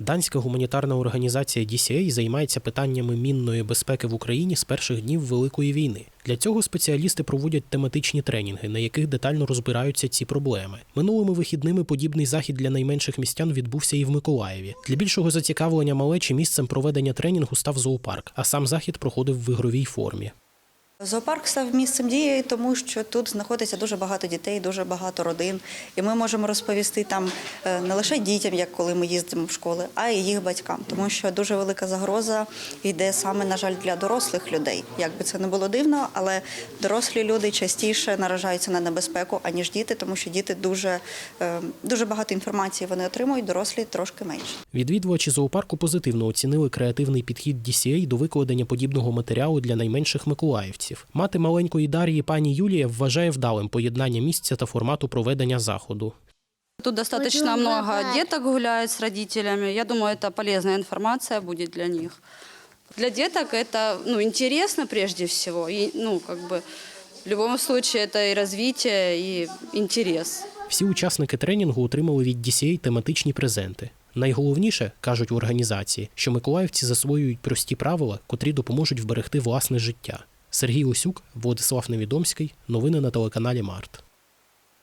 Данська гуманітарна організація DCA займається питаннями мінної безпеки в Україні з перших днів Великої війни. Для цього спеціалісти проводять тематичні тренінги, на яких детально розбираються ці проблеми. Минулими вихідними подібний захід для найменших містян відбувся і в Миколаєві. Для більшого зацікавлення малечі місцем проведення тренінгу став зоопарк, а сам захід проходив в ігровій формі. Зоопарк став місцем дії, тому що тут знаходиться дуже багато дітей, дуже багато родин, і ми можемо розповісти там е, не лише дітям, як коли ми їздимо в школи, а й їх батькам, тому що дуже велика загроза йде саме, на жаль, для дорослих людей. Як би це не було дивно, але дорослі люди частіше наражаються на небезпеку, аніж діти, тому що діти дуже, е, дуже багато інформації вони отримують, дорослі трошки менше. Відвідувачі зоопарку позитивно оцінили креативний підхід DCA до викладення подібного матеріалу для найменших миколаївців Мати маленької Дар'ї пані Юлія вважає вдалим поєднання місця та формату проведення заходу. Тут достаточно Будем много гулять. деток гуляют с родителями. Я думаю, это полезная информация будет для них. Для деток это ну, интересно прежде всего. И, ну, как бы, в любом случае это и развитие, и интерес. Всі учасники тренінгу отримали від DCA тематичні презенти. Найголовніше, кажуть в організації, що миколаївці засвоюють прості правила, котрі допоможуть вберегти власне життя. Сергій Лисюк, Владислав Невідомський. Новини на телеканалі Март.